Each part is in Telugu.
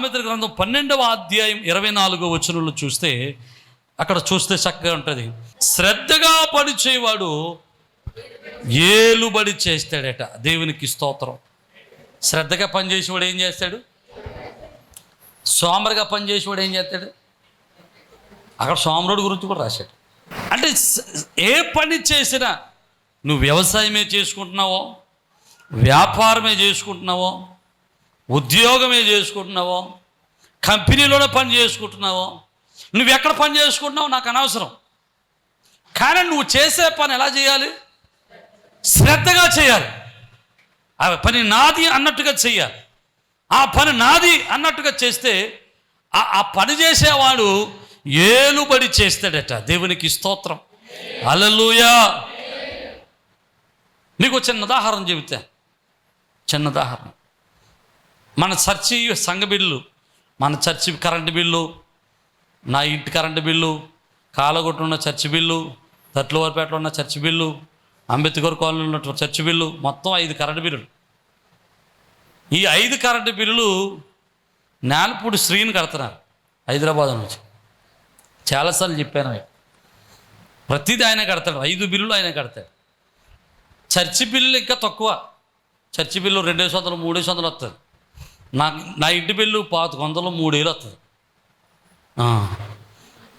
సామెతల గ్రంథం పన్నెండవ అధ్యాయం ఇరవై నాలుగో వచనంలో చూస్తే అక్కడ చూస్తే చక్కగా ఉంటుంది. శ్రద్ధగా పనిచేవాడు ఏలుబడి చేస్తాడట. దేవునికి స్తోత్రం. శ్రద్ధగా పని చేసేవాడు ఏం చేస్తాడు? సోమరుగా పని చేసేవాడు ఏం చేస్తాడు? అక్కడ సోమరుడు గురించి కూడా రాశాడు. అంటే ఏ పని చేసినా నువ్వు వ్యవసాయమే చేసుకుంటున్నావో వ్యాపారమే చేసుకుంటున్నావో ఉద్యోగమే చేసుకుంటున్నావో? కంపెనీలోనే పని చేసుకుంటున్నావో? నువ్వు ఎక్కడ పని చేసుకుంటున్నావో నాకు అనవసరం. కానీ నువ్వు చేసే పని ఎలా చేయాలి? శ్రద్ధగా చేయాలి. ఆ పని నాది అన్నట్టుగా చెయ్యాలి. ఆ పని నాది అన్నట్టుగా చేస్తే ఆ పని చేసేవాడు ఏలుబడి చేస్తాడట. దేవునికి స్తోత్రం. అలలుయా నీకు చిన్న ఉదాహరణ చెబితే. చిన్న ఉదాహరణ. మన చర్చి సంఘ బిల్లు మన చర్చి కరెంటు బిల్లు నా ఇంటి కరెంటు బిల్లు కాలగొట్టు ఉన్న చర్చి బిల్లు తట్లవారిపేటలో ఉన్న చర్చి బిల్లు అంబేద్కర్ కాలనీలో ఉన్న చర్చి బిల్లు మొత్తం ఐదు కరెంటు బిల్లులు. ఈ ఐదు కరెంటు బిల్లులు నేలపూడి శ్రీని కడుతున్నారు హైదరాబాద్ నుంచి. చాలాసార్లు చెప్పాను ప్రతిదీ ఆయన కడతాడు ఐదు బిల్లులు ఆయన కడతాడు. చర్చి బిల్లు ఇంకా తక్కువ. చర్చి బిల్లు రెండేసి వందలు మూడేసి వందలు వస్తుంది. నా నా ఇంటి బిల్లు పాతిక వందలు మూడేళ్ళు వస్తుంది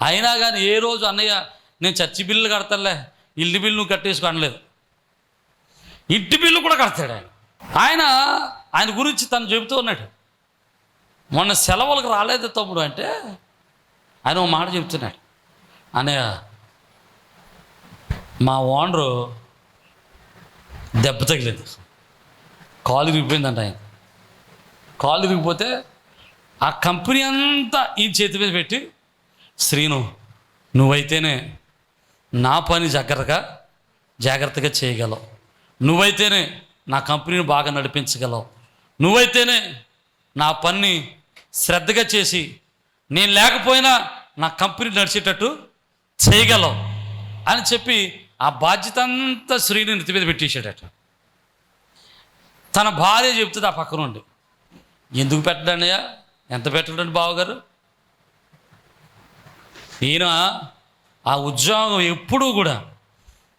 అయినా కానీ ఏ రోజు అన్నయ్య నేను చర్చి బిల్లు కడతానులే ఇల్లు బిల్లు నువ్వు కట్టేసుకో అనలేదు. ఇంటి బిల్లు కూడా కడతాడు ఆయన. ఆయన ఆయన గురించి తను చెబుతూ ఉన్నాడు. మొన్న సెలవులకు రాలేదు తమ్ముడు అంటే ఆయన ఒక మాట చెప్తున్నాడు అన్నయ్య మా ఓనరు దెబ్బ తగిలేదు. కాలు విప్పిందంట ఆయన. కాలు ఇరిగిపోతే ఆ కంపెనీ అంతా ఈ చేతి మీద పెట్టి శ్రీను నువ్వైతేనే నా పని జాగ్రత్తగా జాగ్రత్తగా చేయగలవు. నువ్వైతేనే నా కంపెనీని బాగా నడిపించగలవు. నువ్వైతేనే నా పని శ్రద్ధగా చేసి నేను లేకపోయినా నా కంపెనీ నడిచేటట్టు చేయగలవు. అని చెప్పి ఆ బాధ్యత అంతా శ్రీని నెత్తి మీద పెట్టేశాడట. తన భార్య చెప్తుంది ఆ పక్కనుండి. ఎందుకు పెట్టడానయ్యా ఎంత పెట్టడండి బావగారు? ఈయన ఆ ఉద్యోగం ఎప్పుడూ కూడా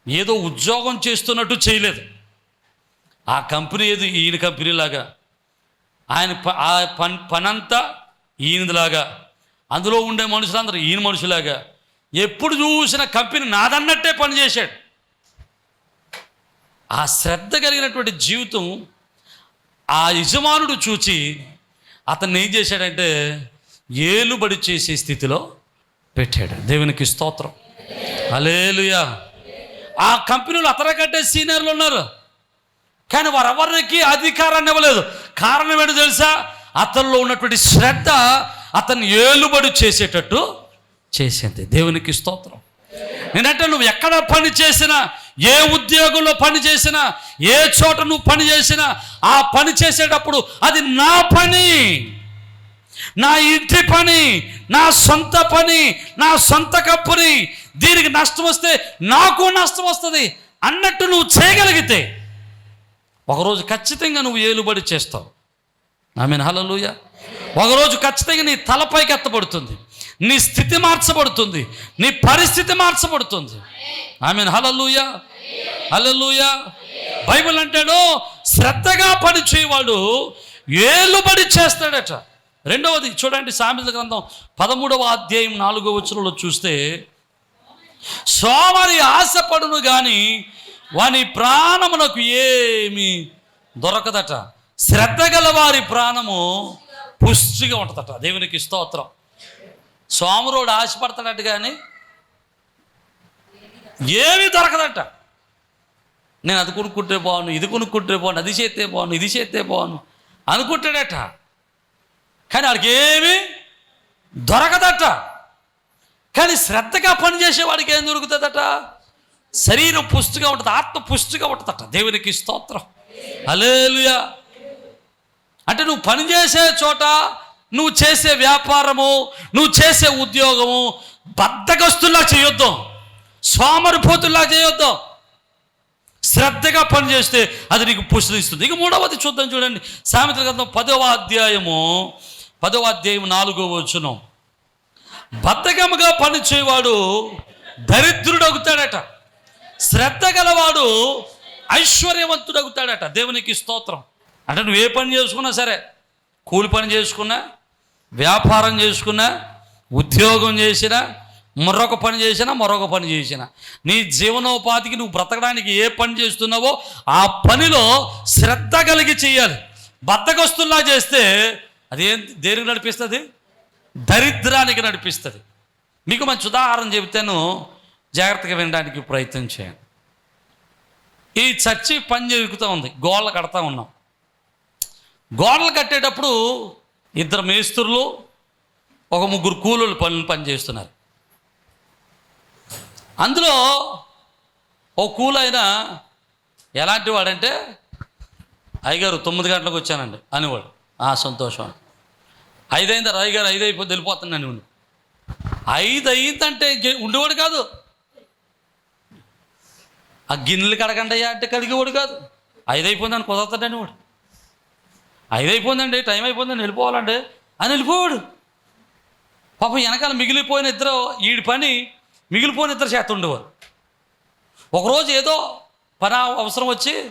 ఏదో ఉద్యోగం చేస్తున్నట్టు చేయలేదు. ఆ కంపెనీ ఏది ఈయన కంపెనీలాగా ఆయన ప- ఆ పని పనంతా ఈయనదిలాగా అందులో ఉండే మనుషులందరూ ఈయన మనుషులాగా ఎప్పుడు చూసిన కంపెనీ నాదన్నట్టే పనిచేశాడు. ఆ శ్రద్ధ కలిగినటువంటి జీవితం ఆ యజమానుడు చూచి అతన్ని ఏం చేశాడంటే ఏలుబడి చేసే స్థితిలో పెట్టాడు. దేవునికి స్తోత్రం. అలేలుయా ఆ కంపెనీలో అతని కంటే సీనియర్లు ఉన్నారు. కానీ వారెవరికి అధికారాన్ని ఇవ్వలేదు. కారణం ఏంటో తెలుసా? అతనిలో ఉన్నటువంటి శ్రద్ధ అతన్ని ఏలుబడి చేసేటట్టు చేసింది. దేవునికి స్తోత్రం. నేనంటే నువ్వు ఎక్కడ పని చేసినా ఏ ఉద్యోగంలో పని చేసినా ఏ చోట నువ్వు పని చేసినా ఆ పని చేసేటప్పుడు అది నా పని. నా ఇంటి పని నా సొంత పని నా సొంత కంపెనీ దీనికి నష్టం వస్తే నాకు నష్టం వస్తుంది అన్నట్టు నువ్వు చేయగలిగితే ఒకరోజు ఖచ్చితంగా నువ్వు ఏలుబడి చేస్తావు. ఆమె హలలుయ ఒకరోజు ఖచ్చితంగా నీ తలపైకి ఎత్తబడుతుంది. నీ స్థితి మార్చబడుతుంది. నీ పరిస్థితి మార్చబడుతుంది. I mean hallelujah hallelujah Bible అంటాడు శ్రద్ధగా పనిచేయవాడు ఏలుబడి చేస్తాడట. రెండవది చూడండి సామెతల గ్రంథం పదమూడవ అధ్యాయం నాలుగో వచనంలో చూస్తే సోమరి ఆశపడును కానీ వాని ప్రాణమునకు ఏమి దొరకదట. శ్రద్ధ గల వారి ప్రాణము పుష్టిగా ఉంటుందట. దేవునికి స్తోత్రం. సోమరోడు ఆశపడతాడట కానీ ఏమీ దొరకదట. నేను అది కొనుక్కుంటే బాగును ఇది కొనుక్కుంటే బాగును అది చేస్తే బాగును ఇది చేస్తే బాగును అనుకుంటాడట. కానీ వాడికి ఏమీ దొరకదట. కానీ శ్రద్ధగా పనిచేసే వాడికి ఏం దొరుకుతుందట? శరీరం పుష్టిగా ఉంటుంది ఆత్మ పుష్టిగా ఉంటుందట. దేవునికి స్తోత్రం. అలేలుయా అంటే నువ్వు పనిచేసే చోట నువ్వు చేసే వ్యాపారము నువ్వు చేసే ఉద్యోగము బద్దగస్తుల్లా చేయొద్దు. సోమరిపోతుల్లా చేయొద్దు. శ్రద్ధగా పనిచేస్తే అది నీకు పుష్టిస్తుంది. ఇక మూడవది చూద్దాం చూడండి. సామెతల గ్రంథం పదవ అధ్యాయము పదవ అధ్యాయం నాలుగో వచ్చును బద్ధకముగా పనిచేవాడు దరిద్రుడవుతాడట శ్రద్ధ గలవాడు ఐశ్వర్యవంతుడవుతాడట దేవునికి స్తోత్రం. అంటే నువ్వు ఏ పని చేసుకున్నా సరే కూలి పని చేసుకున్నా వ్యాపారం చేసుకున్నా ఉద్యోగం చేసినా మరొక పని చేసినా మరొక పని చేసినా. నీ జీవనోపాధికి నువ్వు బ్రతకడానికి ఏ పని చేస్తున్నావో ఆ పనిలో శ్రద్ధ కలిగి చేయాలి. బద్దకొస్తుల్లా చేస్తే అదేం దేనికి నడిపిస్తుంది? దరిద్రానికి నడిపిస్తుంది. మీకు మంచి ఉదాహరణ చెబితేను. జాగ్రత్తగా వినడానికి ప్రయత్నం చేయండి. ఈ చర్చి పని జరుగుతూ ఉంది. గోడలు కడతా ఉన్నాం. గోడలు కట్టేటప్పుడు ఇద్దరు మేస్త్రులు ఒక ముగ్గురు కూలీలు పనులు పని చేస్తున్నారు. అందులో ఓ కూలైన ఎలాంటి వాడంటే అయ్యగారు తొమ్మిది గంటలకు వచ్చానండి అనేవాడు. ఆ సంతోషం. ఐదైందా అయ్యగారు ఐదు అయిపోతే వెళ్ళిపోతున్నాను నేను. ఐదు అయిందంటే ఉండేవాడు కాదు. ఆ గిన్నెలు కడగండి అయ్యా అంటే కడిగేవాడు కాదు. ఐదు అయిపోయిందని కుదరతాడని వాడు ఐదు అయిపోయిందండి టైం అయిపోయిందండి వెళ్ళిపోవాలండి. అని వెళ్ళిపోవాడు పాపం వెనకాల మిగిలిపోయిన ఇద్దరు ఈడి పని మిగిలిపోయిన ఇద్దరు చేత ఉండేవారు ఒకరోజు ఏదో పని అవసరం వచ్చి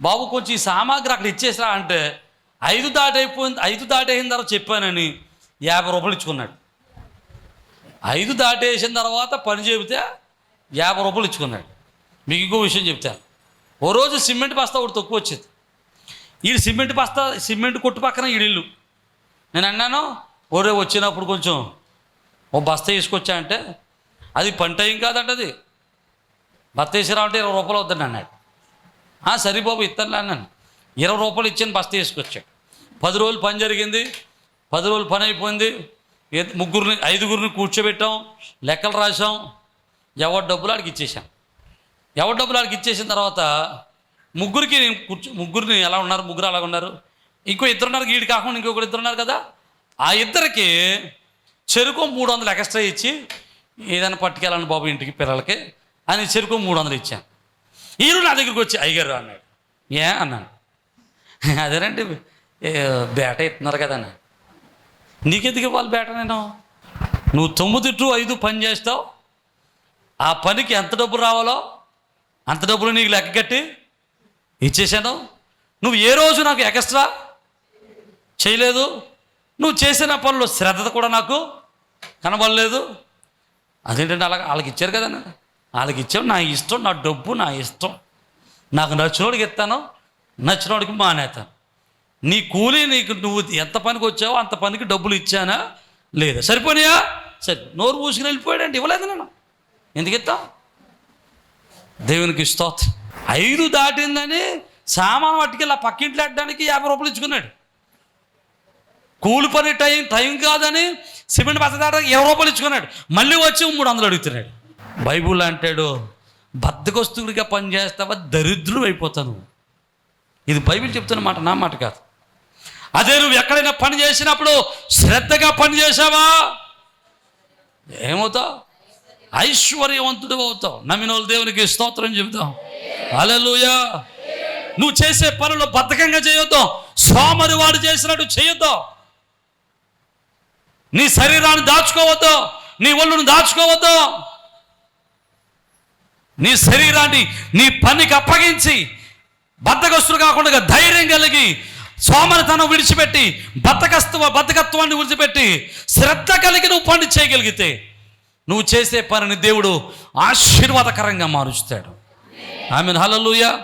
బాబు కొంచెం ఈ సామాగ్రి అక్కడ ఇచ్చేసిరా అంటే ఐదు దాటైపోయింది ఐదు దాటేసిన తర్వాత చెప్పానని యాభై రూపాయలు ఇచ్చుకున్నాడు. ఐదు దాటేసిన తర్వాత పని చెబితే యాభై రూపాయలు ఇచ్చుకున్నాడు. మీకు ఇంకో విషయం చెప్తాను. ఓ రోజు సిమెంట్ బస్తా ఒకటి తక్కువ వచ్చింది. ఈ సిమెంట్ బస్తా సిమెంట్ కొట్టు పక్కన ఈడిల్లు నేను అన్నాను ఓరే వచ్చినప్పుడు కొంచెం ఓ బస్తా తీసుకొచ్చా? అంటే అది పంట ఏం కాదంట అది. బస్తా వేసిరావంటే ఇరవై రూపాయలు అవుతుంది అన్నాడు. సరే బాబు ఇస్తాను అన్నాను. ఇరవై రూపాయలు ఇచ్చాను బస్తా తీసుకొచ్చాడు పది రోజులు పని జరిగింది. పది రోజులు పని అయిపోయింది. ముగ్గురిని ఐదుగురిని కూర్చోబెట్టాం లెక్కలు రాసాం ఎవరి డబ్బులు ఆడికి ఇచ్చేసాం ఎవరి డబ్బులు ఆడికి ఇచ్చేసిన తర్వాత ముగ్గురికి నేను కూర్చో ముగ్గురిని ఎలా ఉన్నారు? ముగ్గురు అలాగ ఉన్నారు. ఇంకో ఇద్దరు ఉన్నారు కాకుండా ఇంకొకరు ఇద్దరు ఉన్నారు కదా? ఆ ఇద్దరికి చెరుకు మూడు వందలు ఎక్స్ట్రా ఇచ్చి ఏదైనా పట్టుకెళ్ళండి బాబు ఇంటికి పిల్లలకి అని చెరుకు మూడు వందలు ఇచ్చాను. ఈరు నా దగ్గరికి వచ్చి అయ్యారు అన్నాడు. ఏ అన్నాను. అదేనండి బేట ఇస్తున్నారు కదా అన్న నీకెందుకు ఇవ్వాలి బేట నేను? నువ్వు తొమ్మిది టు ఐదు పని చేస్తావు. ఆ పనికి ఎంత డబ్బు రావాలో అంత డబ్బులు నీకు లెక్క కట్టి ఇచ్చేసాను నువ్వు ఏ రోజు నాకు ఎక్స్ట్రా చేయలేదు? నువ్వు చేసిన పనులు శ్రద్ధ కూడా నాకు కనబడలేదు. అదేంటంటే అలా వాళ్ళకి ఇచ్చారు కదా వాళ్ళకి ఇచ్చాం నా ఇష్టం నా డబ్బు నా ఇష్టం. నాకు నచ్చినోడికి ఇస్తాను నచ్చినోడికి మానేస్తాను. నీ కూలీ నీకు నువ్వు ఎంత పనికి వచ్చావో అంత పనికి డబ్బులు ఇచ్చానా? లేదా? సరిపోయినాయా? సరే నోరు పూసుకుని వెళ్ళిపోయాడంటే ఇవ్వలేదు నేను ఎందుకు ఇస్తాం దేవునికి స్తోత్రం. ఐదు దాటిందని సామాన్ పట్టుకెళ్ళి ఆ పక్కింట్లో అడ్డానికి యాభై రూపాయలు ఇచ్చుకున్నాడు. కూలి పని టైం టైం కాదని సిమెంట్ బస్త దాటానికి ఇరవై రూపాయలు ఇచ్చుకున్నాడు. మళ్ళీ వచ్చి మూడు వందలు అడుగుతున్నాడు. బైబుల్ అంటాడు బద్దకొస్తుడిగా పని చేస్తావా దరిద్రుడు అయిపోతాను ఇది బైబిల్ చెప్తున్న మాట నా మాట కాదు. అదే నువ్వు ఎక్కడైనా పని చేసినప్పుడు శ్రద్ధగా పని చేసావా ఏమవుతావు? ఐశ్వర్యవంతుడు అవుతావు. నమ్మిన వాళ్ళు దేవునికి స్తోత్రం చెబుతాం అలలుయా నువ్వు చేసే పనులు బద్ధకంగా చేయొద్దు. సోమరి వాడు చేసినట్టు చేయొద్దు. నీ శరీరాన్ని దాచుకోవద్దు. నీ ఒళ్ళును దాచుకోవద్దు. నీ శరీరాన్ని నీ పనికి అప్పగించి బద్దకస్తులు కాకుండా ధైర్యం కలిగి సోమరితనం విడిచిపెట్టి బద్దకస్తువ బద్దకత్వాన్ని విడిచిపెట్టి శ్రద్ధ కలిగి నువ్వు పని చేయగలిగితే నువ్వు చేసే పనిని దేవుడు ఆశీర్వాదకరంగా మారుస్తాడు. ఆమె హలలుయ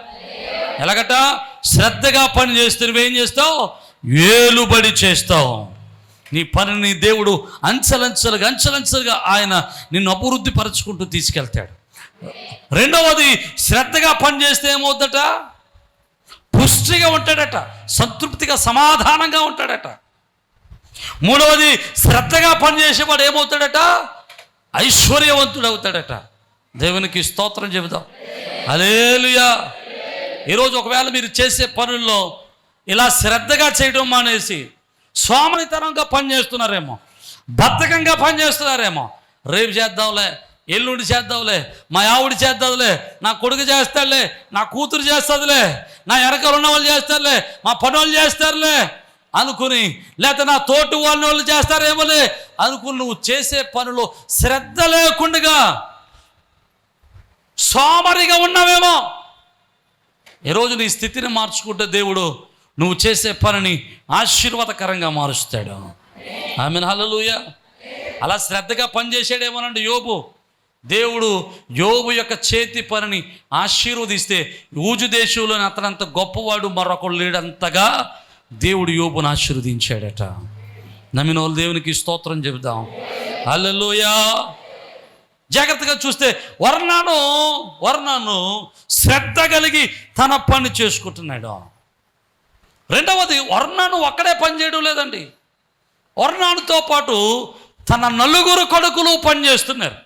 ఎలాగట? శ్రద్ధగా పని చేస్తే నువ్వేం చేస్తావు? ఏలుబడి చేస్తావు. నీ పనిని దేవుడు అంచలంచలుగా అంచలంచలుగా ఆయన నిన్ను అభివృద్ధి పరుచుకుంటూ తీసుకెళ్తాడు. రెండవది శ్రద్ధగా పని చేస్తే ఏమవుద్దట పుష్టిగా ఉంటాడట. సంతృప్తిగా సమాధానంగా ఉంటాడట. మూడవది శ్రద్ధగా పనిచేసేవాడు ఏమవుతాడట? ఐశ్వర్యవంతుడు అవుతాడట. దేవునికి స్తోత్రం చెబుదాం. అలేలుయా ఈరోజు ఒకవేళ మీరు చేసే పనుల్లో ఇలా శ్రద్ధగా చేయడం మానేసి సోమనితనంగా పని చేస్తున్నారేమో బద్ధకంగా పనిచేస్తున్నారేమో రేపు చేద్దాంలే ఎల్లుండి చేద్దాంలే మా ఆవిడ చేద్దాంలే నా కొడుకు చేస్తాడులే నా కూతురు చేస్తుందిలే నా వెనకాల ఉన్న వాళ్ళు చేస్తారులే మా పని వాళ్ళు చేస్తారులే అనుకుని లేకపోతే నా తోటి వాళ్ళని వాళ్ళు చేస్తారేమోలే అనుకుని నువ్వు చేసే పనులు శ్రద్ధ లేకుండా సోమరిగా ఉన్నావేమో? ఈరోజు నీ స్థితిని మార్చుకుంటే దేవుడు నువ్వు చేసే పనిని ఆశీర్వాదకరంగా మారుస్తాడు. ఆమె హలలుయ అలా శ్రద్ధగా పనిచేసాడేమోనండి యోబు. దేవుడు యోబు యొక్క చేతి పనిని ఆశీర్వదిస్తే ఊజు దేశంలోని అతనంత గొప్పవాడు మరొకడు లేడంతగా దేవుడు యోబును ఆశీర్వదించాడట. నమ్మిన వాళ్ళు దేవునికి స్తోత్రం చెబుదాం. హల్లెలూయా. జాగ్రత్తగా చూస్తే వర్ణాను వర్ణను శ్రద్ధ కలిగి తన పని చేసుకుంటున్నాడు. రెండవది వర్ణను ఒక్కడే పని చేయడం లేదండి. వర్ణానుతో పాటు తన నలుగురు కొడుకులు పనిచేస్తున్నారు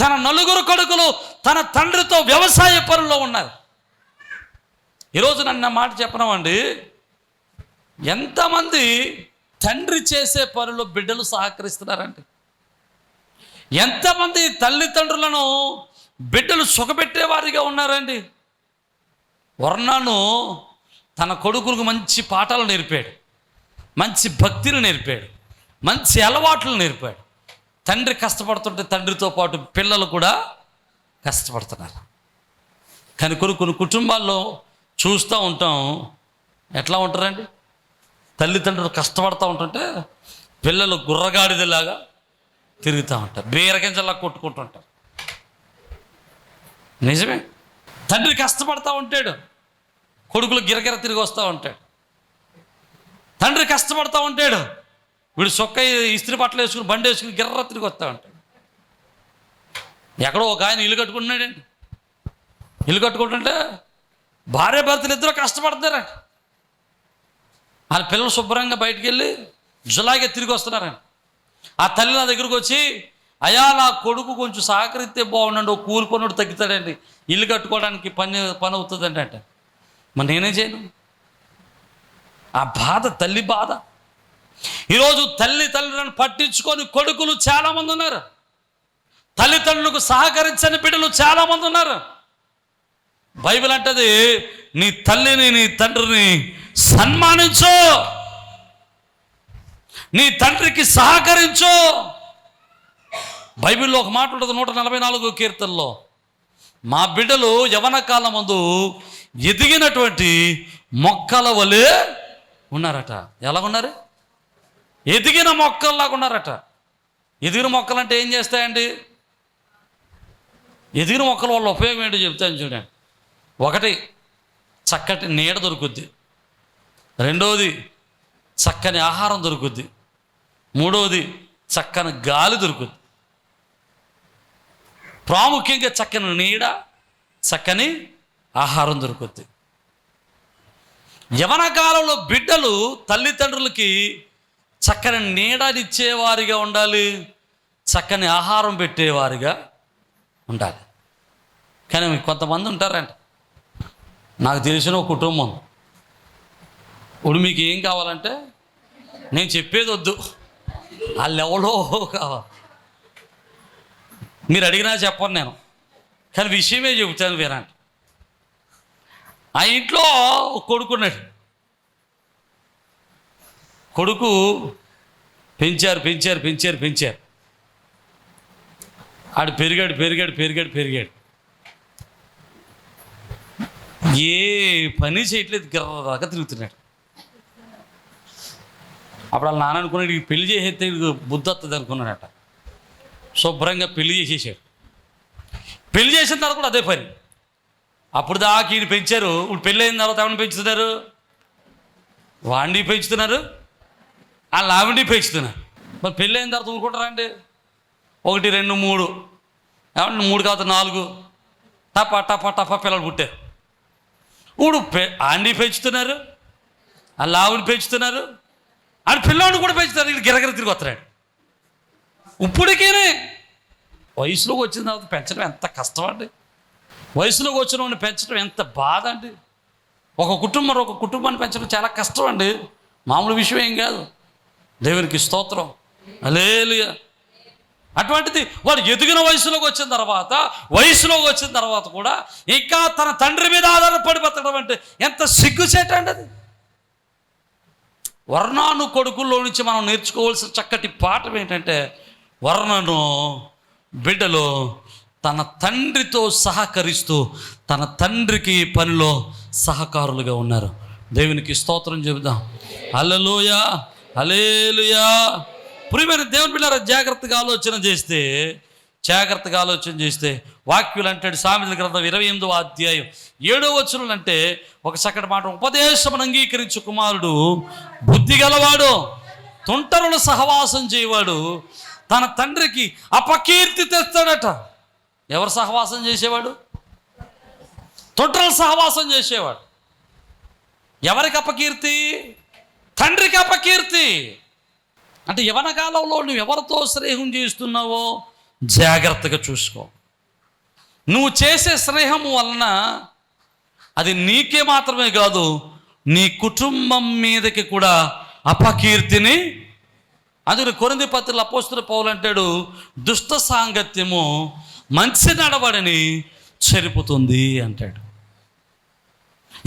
తన నలుగురు కొడుకులు తన తండ్రితో వ్యవసాయ పనుల్లో ఉన్నారు. ఈరోజు నన్ను మాట చెప్పనవండి. ఎంతమంది తండ్రి చేసే పనులు బిడ్డలు సహకరిస్తున్నారండి. ఎంతమంది తల్లిదండ్రులను బిడ్డలు సుఖపెట్టేవారిగా ఉన్నారండి. వర్ణను తన కొడుకులకు మంచి పాఠాలు నేర్పాడు. మంచి భక్తిని నేర్పాడు. మంచి అలవాట్లు నేర్పాడు. తండ్రి కష్టపడుతుంటే తండ్రితో పాటు పిల్లలు కూడా కష్టపడుతున్నారు. కానీ కొన్ని కొన్ని కుటుంబాల్లో చూస్తూ ఉంటాం ఎట్లా ఉంటారండి? తల్లిదండ్రులు కష్టపడుతూ ఉంటుంటే పిల్లలు గుర్రగాడిదలాగా తిరుగుతూ ఉంటారు. బీరగింజలా కొట్టుకుంటుంటారు. నిజమే? తండ్రి కష్టపడతా ఉంటాడు. కొడుకులు గిరగిర తిరిగి వస్తూ ఉంటాడు. తండ్రి కష్టపడతా ఉంటాడు. వీడు సొక్క ఇస్త్రీ బట్టలు వేసుకుని బండి వేసుకుని గిర్ర తిరిగి వస్తూ ఉంటాడు. ఎక్కడో ఒక ఆయన ఇల్లు కట్టుకుంటున్నాడండి ఇల్లు కట్టుకుంటుంటే భార్య భర్తలు ఇద్దరు కష్టపడుతున్నారంట వాళ్ళ పిల్లలు శుభ్రంగా బయటికి వెళ్ళి జులాగే తిరిగి వస్తున్నారండి. ఆ తల్లి నా దగ్గరకు వచ్చి అయా నా కొడుకు కొంచెం సహకరిస్తే బాగుండండి ఓ కూలి తగ్గుతాడండి. ఇల్లు కట్టుకోవడానికి పని పని అవుతుందండి అంటే. మరి నేనే చేయను? ఆ బాధ తల్లి బాధ. ఈరోజు తల్లి తల్లిదండ్రులను పట్టించుకొని కొడుకులు చాలామంది ఉన్నారు. తల్లిదండ్రులకు సహకరించని బిడ్డలు చాలామంది ఉన్నారు. బైబిల్ అంటది నీ తల్లిని నీ తండ్రిని సన్మానించు. నీ తండ్రికి సహకరించు. బైబిల్లో ఒక మాట ఉంటుంది నూట నలభై నాలుగో కీర్తనలో. మా బిడ్డలు యవన కాలం ముందు ఎదిగినటువంటి మొక్కల వలె ఉన్నారట. ఎలా ఉన్నారు ఎదిగిన మొక్కల్లాగా ఉన్నారట. ఎదిగిన మొక్కలు అంటే ఏం చేస్తాయండి? ఎదిగిన మొక్కల వల్ల ఉపయోగం ఏంటో చెప్తాను చూడండి. ఒకటి చక్కటి నీడ దొరుకుద్ది. రెండవది చక్కని ఆహారం దొరుకుద్ది. మూడవది చక్కని గాలి దొరుకుతుంది. ప్రాముఖ్యంగా చక్కని నీడ చక్కని ఆహారం దొరుకుతుంది. యవన కాలంలో బిడ్డలు తల్లిదండ్రులకి చక్కని నీడనిచ్చేవారిగా ఉండాలి చక్కని ఆహారం పెట్టేవారిగా ఉండాలి. కానీ కొంతమంది ఉంటారంట నాకు తెలిసిన ఒక కుటుంబం. ఇప్పుడు మీకు ఏం కావాలంటే నేను చెప్పేది వద్దు. వాళ్ళు ఎవరో మీరు అడిగినా చెప్పను నేను. కానీ విషయమే చెబుతాను వినండి. ఆ ఇంట్లో కొడుకున్నాడు. కొడుకు పెంచారు పెంచారు పెంచారు పెంచారు. ఆడు పెరిగాడు పెరిగాడు పెరిగాడు పెరిగాడు. ఏ పని చేయట్లేదు గిర్రగా తిరుగుతున్నాడు. అప్పుడు వాళ్ళ నాన్న అనుకున్నాడు "ఈ పెళ్ళి చేసేస్తే వీడికి బుద్ధి వస్తుంది అనుకున్నాడట. శుభ్రంగా పెళ్ళి చేసేసాడు. పెళ్ళి చేసిన తర్వాత కూడా అదే పని. అప్పుడు దాకా ఈయన పెంచారు. ఇప్పుడు పెళ్ళి అయిన తర్వాత ఎవరిని పెంచుతున్నారు? వాడిని పెంచుతున్నారు. వాళ్ళ ఆవిడ్ని పెంచుతున్నారు. మరి పెళ్ళి అయిన తర్వాత ఊరుకుంటారా అండి? ఒకటి రెండు మూడు. ఏమంటే మూడు కాదు నాలుగు. టప టప టప పిల్లలు పుట్టారు. ఇప్పుడు పె ఆండి పెంచుతున్నారు. వాళ్ళ ఆవిడ పెంచుతున్నారు. ఆడ పిల్లవాడిని కూడా పెంచుతారు ఇక్కడ గిరగిర తిరిగి వస్తున్నాడు. ఇప్పటికేనే వయసులోకి వచ్చిన తర్వాత పెంచడం ఎంత కష్టం అండి. వయసులోకి వచ్చిన వాడిని పెంచడం ఎంత బాధ అండి. ఒక కుటుంబం ఒక కుటుంబాన్ని పెంచడం చాలా కష్టం అండి. మామూలు విషయం ఏం కాదు. దేవునికి స్తోత్రం. అలేలుగా అటువంటిది వాడు ఎదిగిన వయసులోకి వచ్చిన తర్వాత వయసులోకి వచ్చిన తర్వాత కూడా ఇంకా తన తండ్రి మీద ఆధారపడి బతకడం అంటే ఎంత సిగ్గుసేట అండి అది. వర్ణాను కొడుకుల్లో నుంచి మనం నేర్చుకోవాల్సిన చక్కటి పాఠం ఏంటంటే వర్ణను బిడ్డలు తన తండ్రితో సహకరిస్తూ తన తండ్రికి పనిలో సహకారులుగా ఉన్నారు. దేవునికి స్తోత్రం చెబుదాం. అల్లలోయ అలేలుయా ప్రియమైన దేవుని బిడ్డారా జాగ్రత్తగా ఆలోచన చేస్తే జాగ్రత్తగా ఆలోచన చేస్తే వాక్యులు అంటాడు సామెతల గ్రంథం ఇరవై ఎనిమిదవ అధ్యాయం. ఏడో వచనం అంటే ఒక చక్కటి మాట ఉపదేశమును అంగీకరించు కుమారుడు బుద్ధి గలవాడు తుంటరుల సహవాసం చేయవాడు తన తండ్రికి అపకీర్తి తెస్తాడట. ఎవరు సహవాసం చేసేవాడు? తుంటరుల సహవాసం చేసేవాడు. ఎవరికి అపకీర్తి? తండ్రికి అపకీర్తి. అంటే యవన కాలంలో నువ్వు ఎవరితో స్నేహం చేస్తున్నావో జాగ్రత్తగా చూసుకో. నువ్వు చేసే స్నేహము వలన అది నీకే మాత్రమే కాదు నీ కుటుంబం మీదకి కూడా అపకీర్తిని. అందుకని కొరింది పత్రులు అపోస్తుల పౌలు అంటాడు దుష్ట సాంగత్యము మంచి నడవడిని చెరుపుతుంది అంటాడు.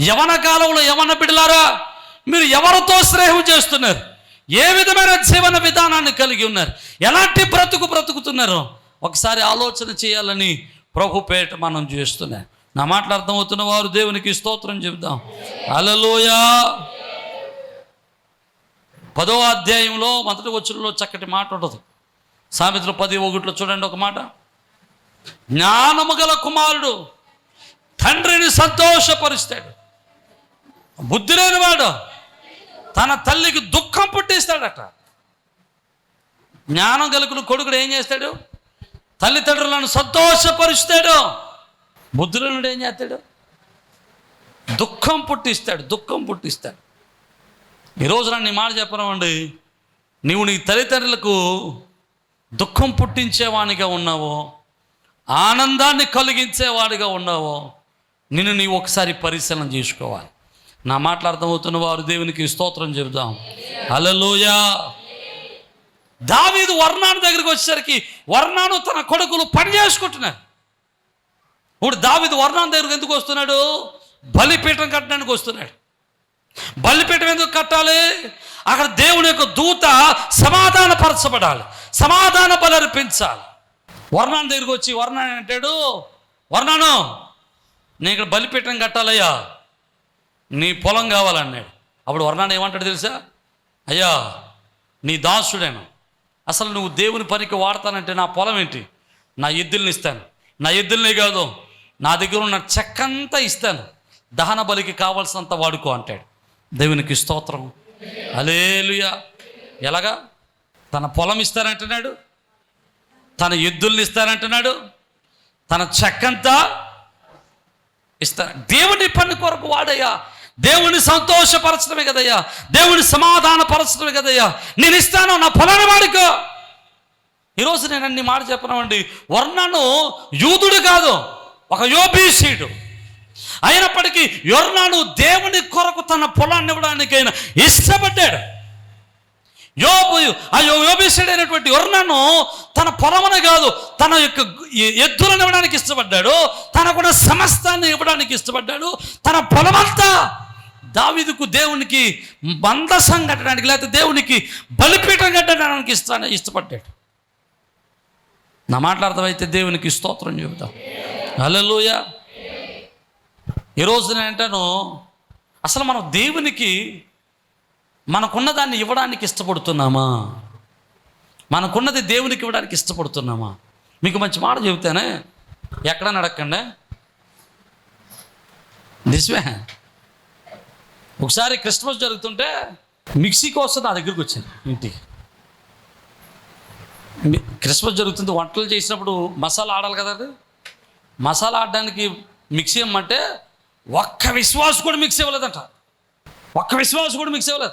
యవన కాలంలో యవన బిడ్డలారా మీరు ఎవరితో స్నేహం చేస్తున్నారు? ఏ విధమైన జీవన విధానాన్ని కలిగి ఉన్నారు? ఎలాంటి బ్రతుకు బ్రతుకుతున్నారు? ఒకసారి ఆలోచన చేయాలని ప్రభు పేట మనం చేస్తున్నాం నా మాటలు అర్థమవుతున్న వారు దేవునికి స్తోత్రం చెబుదాం. అలలోయా పదో అధ్యాయంలో మొదటి వచ్చులో చక్కటి మాట ఉండదు. సామెతలు పది ఒకటిలో చూడండి ఒక మాట. జ్ఞానము గల కుమారుడు తండ్రిని సంతోషపరుస్తాడు. బుద్ధి లేనివాడు తన తల్లికి దుఃఖం పుట్టిస్తాడట. జ్ఞానం కలుగులు కొడుకుడు ఏం చేస్తాడు? తల్లిదండ్రులను సంతోషపరుస్తాడు. బుద్ధి ఏం చేస్తాడు? దుఃఖం పుట్టిస్తాడు దుఃఖం పుట్టిస్తాడు. ఈరోజు నన్ను మాట చెప్పనమండి నీవు నీ తల్లిదండ్రులకు దుఃఖం పుట్టించేవానిగా ఉన్నావో ఆనందాన్ని కలిగించేవాడిగా ఉన్నావో నిన్ను నీవు ఒకసారి పరిశీలన చేసుకోవాలి. నా మాట్లాడతామవుతున్న వారు దేవునికి స్తోత్రం చెబుదాం. అలలోయా దావీదు వర్ణాను దగ్గరికి వచ్చేసరికి వర్ణాను తన కొడుకులు పని చేసుకుంటున్నారు. ఇప్పుడు దావీదు వర్ణాను దగ్గరకు ఎందుకు వస్తున్నాడు? బలిపీఠం కట్టడానికి వస్తున్నాడు. బలిపీఠం ఎందుకు కట్టాలి? అక్కడ దేవుని యొక్క దూత సమాధానపరచబడాలి సమాధాన బలర్పించాలి. వర్ణాన్ దగ్గరికి వచ్చి వర్ణాన్ అంటాడు వర్ణాను నేను ఇక్కడ బలిపీఠం కట్టాలయ్యా నీ పొలం కావాలన్నాడు. అప్పుడు వర్ణాన్ ఏమంటాడు తెలుసా? అయ్యా నీ దాసుడేను అసలు నువ్వు దేవుని పనికి వాడతానంటే నా పొలం ఏంటి? నా ఎద్దుల్ని ఇస్తాను. నా ఎద్దుల్ని కాదు నా దగ్గర ఉన్న చెక్కంతా ఇస్తాను. దహన బలికి కావాల్సినంత వాడుకో అంటాడు. దేవునికి స్తోత్రం. అలేలుయా ఎలాగా? తన పొలం ఇస్తానంటున్నాడు తన ఎద్దుల్ని ఇస్తానంటున్నాడు తన చెక్కంతా ఇస్తాను దేవుని పని కొరకు వాడయ్యా. దేవుని సంతోషపరచడమే కదయ్యా. దేవుని సమాధానపరచడమే కదయ్యా. నేను ఇస్తాను నా పొలాన్ని వాడుకో. ఈరోజు నేను అన్ని మాట చెప్పనండి వర్ణను యూదుడు కాదు ఒక యోబీసీడు అయినప్పటికీ యొర్నాను దేవుని కొరకు తన పొలాన్ని ఇవ్వడానికైనా ఇష్టపడ్డాడు. యోబు ఆ యోబీసీడ్ అయినటువంటి వర్ణను తన పొలమునే కాదు తన యొక్క ఎద్దులను ఇవ్వడానికి ఇష్టపడ్డాడు తనకున్న సమస్తాన్ని ఇవ్వడానికి ఇష్టపడ్డాడు తన పొలమంతా దావిదుకు దేవునికి మందసం కట్టడానికి లేకపోతే దేవునికి బలిపీఠం కట్టడానికి ఇష్ట ఇష్టపడ్డాడు. నా మాట్లాడతామైతే దేవునికి స్తోత్రం చెబుతాం. అలలోయ ఈరోజు నేను అంటాను అసలు మనం దేవునికి మనకున్న దాన్ని ఇవ్వడానికి ఇష్టపడుతున్నామా? మనకున్నది దేవునికి ఇవ్వడానికి ఇష్టపడుతున్నామా? మీకు మంచి మాట చెబుతానే. ఎక్కడ నడకండి నిజమే ఒకసారి క్రిస్మస్ జరుగుతుంటే మిక్సీ కోసం నా దగ్గరికి వచ్చింది ఇంటికి. క్రిస్మస్ జరుగుతుంది వంటలు చేసినప్పుడు మసాలా ఆడాలి కదండి మసాలా ఆడడానికి మిక్సీ ఇవ్వమంటే ఒక్క విశ్వాసం కూడా మిక్స్ ఇవ్వలేదంట. ఒక్క విశ్వాసం కూడా మిక్స్ ఇవ్వలేదు.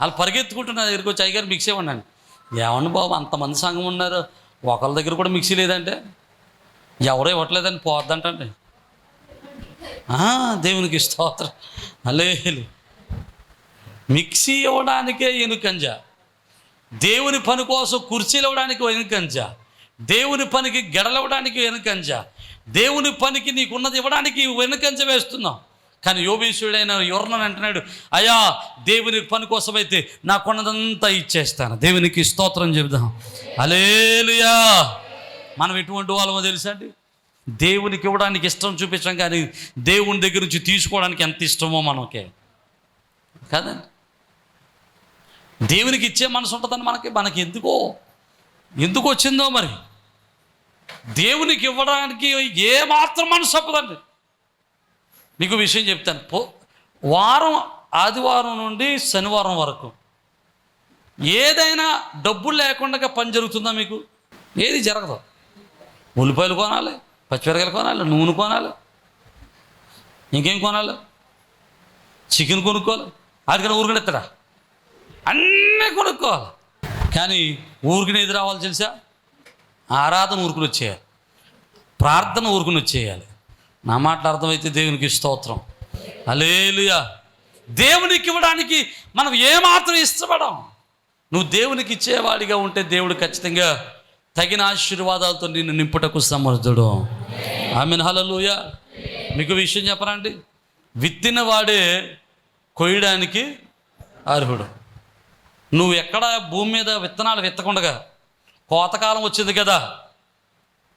వాళ్ళు పరిగెత్తుకుంటున్న దగ్గరికి వచ్చి అయ్యగారు మిక్సీ ఇవ్వండి ఏమన్నా బాబు అంతమంది సంఘం ఉన్నారు. ఒకళ్ళ దగ్గర కూడా మిక్సీ లేదంటే? ఎవరో ఇవ్వట్లేదని పోద్దంటండి. దేవునికి స్తోత్రం. అలేలు మిక్సీ ఇవ్వడానికే ఎనుకంజ. దేవుని పని కోసం కుర్చీలు ఇవ్వడానికి వెనుకంజ దేవుని పనికి గడలవడానికి వెనుకంజ దేవుని పనికి నీకున్నది ఇవ్వడానికి వెనుకంజ వేస్తున్నావు కానీ యోగేశ్వరుడైన యువర్ణన్ అంటున్నాడు అయ్యా దేవుని పని కోసమైతే నాకున్నదంతా ఇచ్చేస్తాను. దేవునికి స్తోత్రం చెబుదాం. అలేలుయా మనం ఎటువంటి వాళ్ళమో తెలుసా అండి? దేవునికి ఇవ్వడానికి ఇష్టం చూపించాం కానీ దేవుని దగ్గర నుంచి తీసుకోవడానికి ఎంత ఇష్టమో మనకే. కాదండి? దేవునికి ఇచ్చే మనసు ఉంటుందని మనకి మనకి ఎందుకో? ఎందుకు వచ్చిందో మరి? దేవునికి ఇవ్వడానికి ఏ మాత్రం మనసు తప్పదండి మీకు విషయం చెప్తాను. పో వారం ఆదివారం నుండి శనివారం వరకు ఏదైనా డబ్బులు లేకుండా పని జరుగుతుందా మీకు? ఏది జరగదు. ఉల్లిపాయలు కొనాలి పచ్చిమిరకాయలు కొనాలి నూనె కొనాలి ఇంకేం కొనాలి? చికెన్ కొనుక్కోవాలి. ఆడికైనా ఊరుకుని ఎత్తడా? అన్నీ కొనుక్కోవాలి కానీ ఊరికి ఎదురు రావాలి తెలుసా? ఆరాధన ఊరుకుని వచ్చేయాలి. ప్రార్థన ఊరుకుని వచ్చేయాలి. నా మాట అర్థమైతే దేవునికి స్తోత్రం. అలేలుయా దేవునికి ఇవ్వడానికి మనం ఏమాత్రం ఇష్టపడం? నువ్వు దేవునికి ఇచ్చేవాడిగా ఉంటే దేవుడు ఖచ్చితంగా తగిన ఆశీర్వాదాలతో నిన్ను నింపుటకు సమర్థుడు. ఆమెను. హలలుయ మీకు విషయం చెప్పనండి. విత్తిన వాడే కొయ్యడానికి అర్హుడు. నువ్వు ఎక్కడ భూమి మీద విత్తనాలు విత్తకుండగా? కోతకాలం వచ్చింది కదా.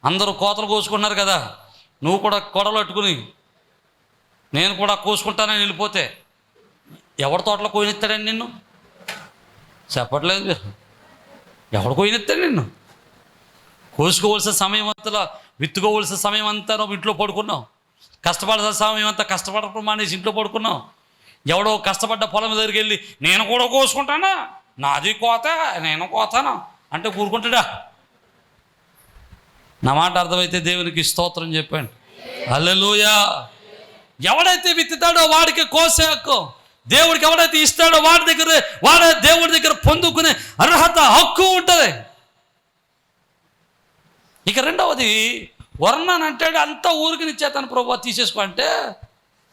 అందరూ కోతలు కోసుకుంటున్నారు కదా. నువ్వు కూడా కొడలు పట్టుకుని నేను కూడా కోసుకుంటానని వెళ్ళిపోతే ఎవరి తోటలో కోయినెత్తాడండి నిన్ను? చెప్పట్లేదు ఎవడు కోయినెత్తాడు నిన్ను? కోసుకోవలసిన సమయం అంతలా విత్తుకోవలసిన సమయం అంతా నువ్వు ఇంట్లో పడుకున్నావు. కష్టపడాల్సిన సమయం అంతా కష్టపడకుండా మానేసి ఇంట్లో పడుకున్నావు. ఎవడో కష్టపడ్డ పొలం దగ్గరికి వెళ్ళి నేను కూడా కోసుకుంటానా? నాది కోత నేను కోతాను అంటే కూరుకుంటాడా? నా మాట అర్థమైతే దేవునికి స్తోత్రం చెప్పండి. అల్లెలుయా ఎవడైతే విత్తుతాడో వాడికి కోసే హక్కు. దేవుడికి ఎవడైతే ఇస్తాడో వాడి దగ్గర వాడే దేవుడి దగ్గర పొందుకునే అర్హత హక్కు ఉంటుంది. ఇక రెండవది వర్ణన్ అంటాడు అంతా ఊరికి నిచ్చేతాను ప్రభు తీసేసుకో అంటే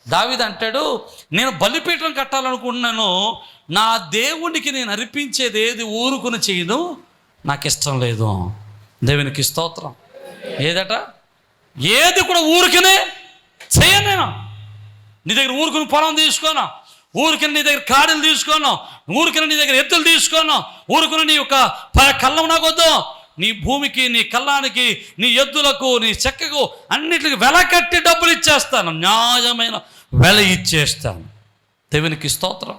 దావిది అంటాడు నేను బలిపీఠం కట్టాలనుకుంటున్నాను నా దేవునికి నేను అర్పించేది ఏది ఊరుకుని చేయను? నాకు ఇష్టం లేదు. దేవునికి స్తోత్రం. ఏదట? ఏది కూడా ఊరికనే చేయను నేను. నీ దగ్గర ఊరుకుని పొలం తీసుకోను. ఊరికని నీ దగ్గర కాడలు తీసుకోను. ఊరికని నీ దగ్గర ఎత్తులు తీసుకోను. ఊరుకుని నీ యొక్క ప- కళ్ళం నాకొద్దు. నీ భూమికి నీ కళ్ళానికి నీ ఎద్దులకు నీ చెక్కకు అన్నిటికి వెల కట్టి డబ్బులు ఇచ్చేస్తాను. న్యాయమైన వెల ఇచ్చేస్తాను. దేవునికి స్తోత్రం.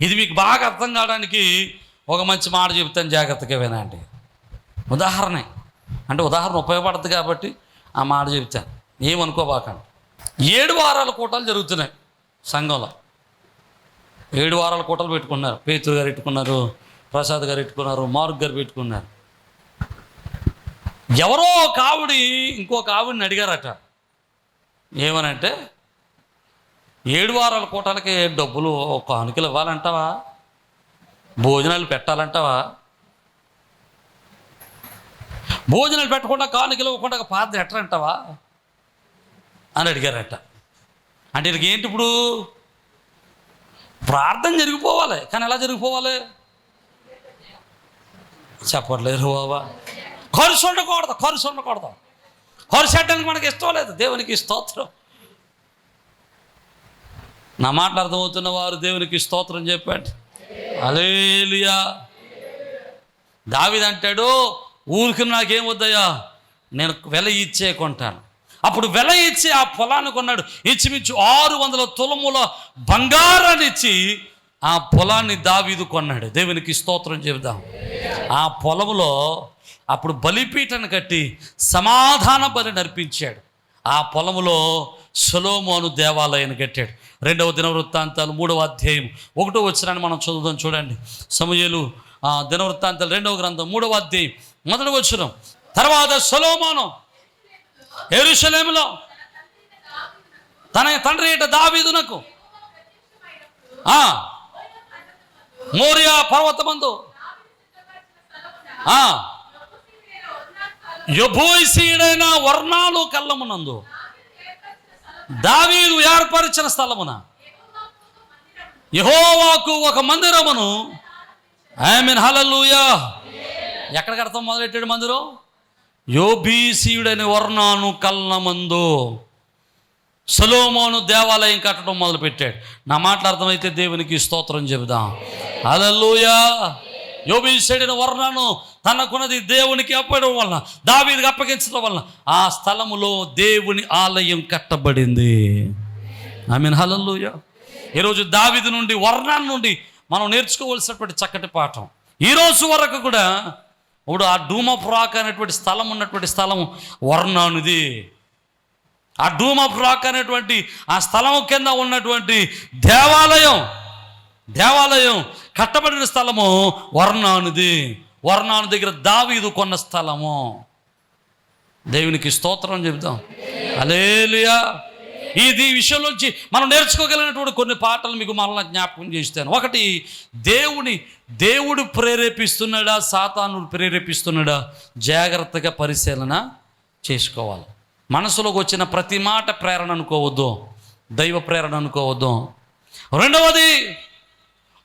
ఇది మీకు బాగా అర్థం కావడానికి ఒక మంచి మాట చెబుతాను జాగ్రత్తగా వినండి ఉదాహరణ అంటే ఉదాహరణ ఉపయోగపడుతుంది కాబట్టి ఆ మాట చెబుతాను. ఏమనుకోబాకండి. ఏడు వారాల కూటలు జరుగుతున్నాయి సంఘంలో. ఏడు వారాల కూటలు పెట్టుకున్నారు. పేతురు గారు పెట్టుకున్నారు ప్రసాద్ గారు పెట్టుకున్నారు మార్క్ గారు పెట్టుకున్నారు. ఎవరో ఒక ఆవిడ ఇంకొక ఆవిడని అడిగారట. ఏమనంటే ఏడు వారాల కూటాలకి డబ్బులు కానుకలు ఇవ్వాలంటావా? భోజనాలు పెట్టాలంటావా? భోజనాలు పెట్టకుండా కానుకలు ఇవ్వకుండా పాత్ర ఎట్టరంటావా అని అడిగారట. అంటే వీళ్ళకి ఏంటి ఇప్పుడు? ప్రార్థన జరిగిపోవాలి. కానీ ఎలా జరిగిపోవాలి? చెప్పట్లేదు బాబా. ఖర్చు ఉండకూడదు ఖర్చు ఉండకూడదు. ఖర్చు పెట్టడానికి మనకి ఇష్టం లేదు. దేవునికి స్తోత్రం. నా మాట అర్థమవుతున్న వారు దేవునికి స్తోత్రం చెప్పండి. అలేలియా దావిదంటాడు ఊరికి నాకేం వద్దయ్యా నేను వెల ఇచ్చే కొంటాను. అప్పుడు వెల ఇచ్చి ఆ పొలాన్ని కొన్నాడు. ఇచ్చిమించు ఆరు వందల తులముల బంగారాన్ని ఇచ్చి ఆ పొలాన్ని దావీదు కొన్నాడు. దేవునికి స్తోత్రం చెబుదాం. ఆ పొలములో అప్పుడు బలిపీఠను కట్టి సమాధాన బలి నడిపించాడు ఆ పొలములో సొలోమోను దేవాలయాన్ని కట్టాడు. రెండవ దినవృత్తాంతాలు మూడవ అధ్యాయం ఒకటో వచ్చినాన్ని మనం చదువుదాం చూడండి. సమయలు ఆ దినవృత్తాంతాలు రెండవ గ్రంథం మూడవ అధ్యాయం మొదటి వచ్చిన తర్వాత సొలోమోను ఎరుషలేములో తన తండ్రి ఏట దావీదునకు ఆ, మోరియా పర్వతమందు ఆ, వర్ణాలు కళ్ళమునందు దావీదు ఏర్పరిచిన స్థలమున. యహోవాకు ఒక మందిరమును. ఆమెన్. హలలుయా ఎక్కడ కడతాం మొదలెట్టాడు మందిరం? యోబీసీయుడని వర్ణాను కల్నమందు సలోమోను దేవాలయం కట్టడం మొదలుపెట్టాడు. నా మాటలు అర్థమైతే దేవునికి స్తోత్రం చెబుదాం. అలల్లుయా యోబీసైడిన వర్ణాను తనకున్నది దేవునికి అప్పడం వలన దావీదికి అప్పగించడం వలన ఆ స్థలములో దేవుని ఆలయం కట్టబడింది. I mean hallelujah. ఈరోజు దావిది నుండి వర్ణాన్ని నుండి మనం నేర్చుకోవలసినటువంటి చక్కటి పాఠం. ఈరోజు వరకు కూడా ఇప్పుడు ఆ డూమ ఫ్రాక్ అనేటువంటి స్థలం ఉన్నటువంటి స్థలం వర్ణానిది. ఆ డూమఫ్రాక్ అనేటువంటి ఆ స్థలం కింద ఉన్నటువంటి దేవాలయం దేవాలయం కట్టబడిన స్థలము వర్ణానుది. వర్ణాను దగ్గర దావీదు కొన్న స్థలము. దేవునికి స్తోత్రం చెబుతాం అలేలుయా ఇది ఈ విషయంలోంచి మనం నేర్చుకోగలిగినటువంటి కొన్ని పాటలు మీకు మరలా జ్ఞాపకం చేస్తాను. ఒకటి దేవుని దేవుడు ప్రేరేపిస్తున్నాడా సాతాను ప్రేరేపిస్తున్నాడా? జాగ్రత్తగా పరిశీలన చేసుకోవాలి. మనసులోకి వచ్చిన ప్రతి మాట ప్రేరణ అనుకోవద్దు. దైవ ప్రేరణ అనుకోవద్దు. రెండవది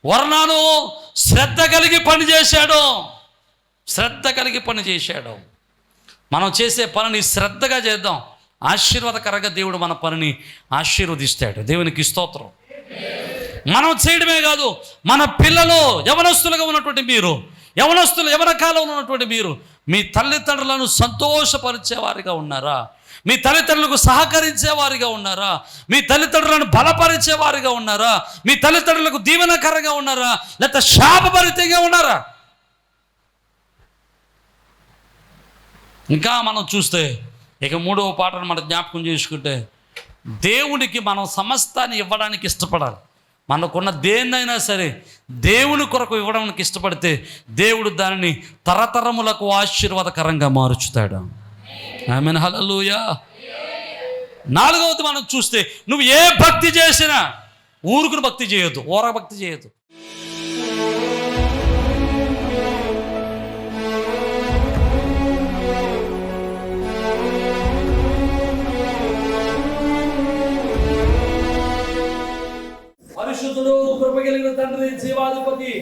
వర్ణాను శ్రద్ధ కలిగి పని చేశాడు శ్రద్ధ కలిగి పని చేశాడు. మనం చేసే పనిని శ్రద్ధగా చేద్దాం. ఆశీర్వాదకరంగా దేవుడు మన పనిని ఆశీర్వదిస్తాడు. దేవునికి స్తోత్రం. మనం చేయడమే కాదు మన పిల్లలు యవనస్తులుగా ఉన్నటువంటి మీరు యవనస్తులు యవన కాలంలో ఉన్నటువంటి మీరు మీ తల్లిదండ్రులను సంతోషపరిచేవారిగా ఉన్నారా? మీ తల్లిదండ్రులకు సహకరించేవారిగా ఉన్నారా? మీ తల్లిదండ్రులను బలపరిచే వారిగా ఉన్నారా? మీ తల్లిదండ్రులకు దీవెనకరంగా ఉన్నారా? లేకపోతే శాపభరితంగా ఉన్నారా? ఇంకా మనం చూస్తే ఇక మూడవ పాటను మనం జ్ఞాపకం చేసుకుంటే దేవునికి మనం సమస్తాన్ని ఇవ్వడానికి ఇష్టపడాలి. మనకున్న దేన్నైనా సరే దేవుని కొరకు ఇవ్వడానికి ఇష్టపడితే దేవుడు దానిని తరతరములకు ఆశీర్వాదకరంగా మారుచుతాడు. ఐ మీన్ హలలుయా నాలుగవది మనం చూస్తే నువ్వు ఏ భక్తి చేసినా ఊరుకుని భక్తి చేయొద్దు ఓర భక్తి చేయొద్దు. పరిశుద్ధుడు కృప కలిగిన తండ్రి జీవాధిపతి.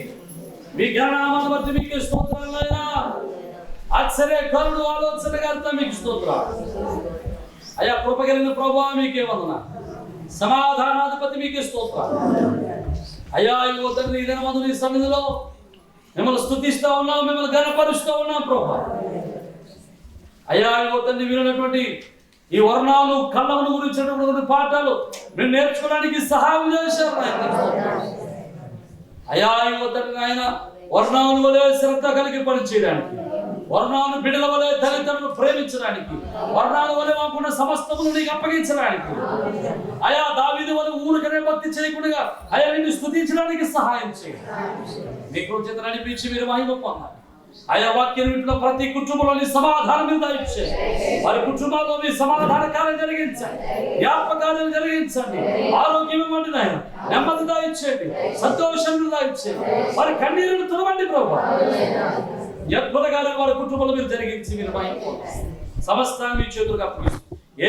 మీ జ్ఞానామాన్ని బట్టి మీకు స్తోత్రాలైనా ఆశ్చర్య కరుడు ఆలోచనగా మీకు స్తోత్రాలు. అయ్యా కృప కలిగిన ప్రభు మీకే వందన. సమాధానాధిపతి మీకే స్తోత్రాలు. అయ్యా ఇగో తండ్రి ఈ దినమందు నీ సన్నిధిలో మిమ్మల్ని స్థుతిస్తూ ఉన్నాం మిమ్మల్ని గనపరుస్తూ ఉన్నాం ప్రభా. అయ్యా ఇగో తండ్రి వినటువంటి ఈ వర్ణాలు కళ్ళమును గురించినటువంటి పాఠాలు మేము నేర్చుకోవడానికి సహాయం చేశారు నాయన. అయా ఇగో ఆయన వర్ణాలు వలె శ్రద్ధ కలిగి పనిచేయడానికి వర్ణాలు బిడల వలె తల్లిదండ్రులు ప్రేమించడానికి వర్ణాల వలె మాకున్న సమస్తమును నీకు అప్పగించడానికి. అయా దావీదు వలె ఊరికనే భక్తి చేయకుండా అయా నిన్ను స్థుతించడానికి సహాయం చేయండి. మీ కృత నడిపించి మీరు మహిమ పొందాలి. ఆయా వాక్యం ప్రతి కుటుంబంలోని సమాధానం మీద ఇచ్చే వారి కుటుంబాల్లో మీ సమాధాన కార్యం జరిగించండి. జ్ఞాపకాలను జరిగించండి. ఆరోగ్యం ఇవ్వండి నాయన. నెమ్మది దాయిచ్చేయండి సంతోషం దాయిచ్చేయండి వారి కన్నీరును తుడవండి ప్రభు. అద్భుతగా వారి కుటుంబంలో మీరు జరిగించి మీరు భయం సమస్తాన్ని మీ చేతులకు అప్పగిస్తూ.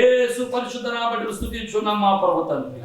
ఏసు పరిశుద్ధ నామటి స్థుతించున్నాం మా పర్వతాన్ని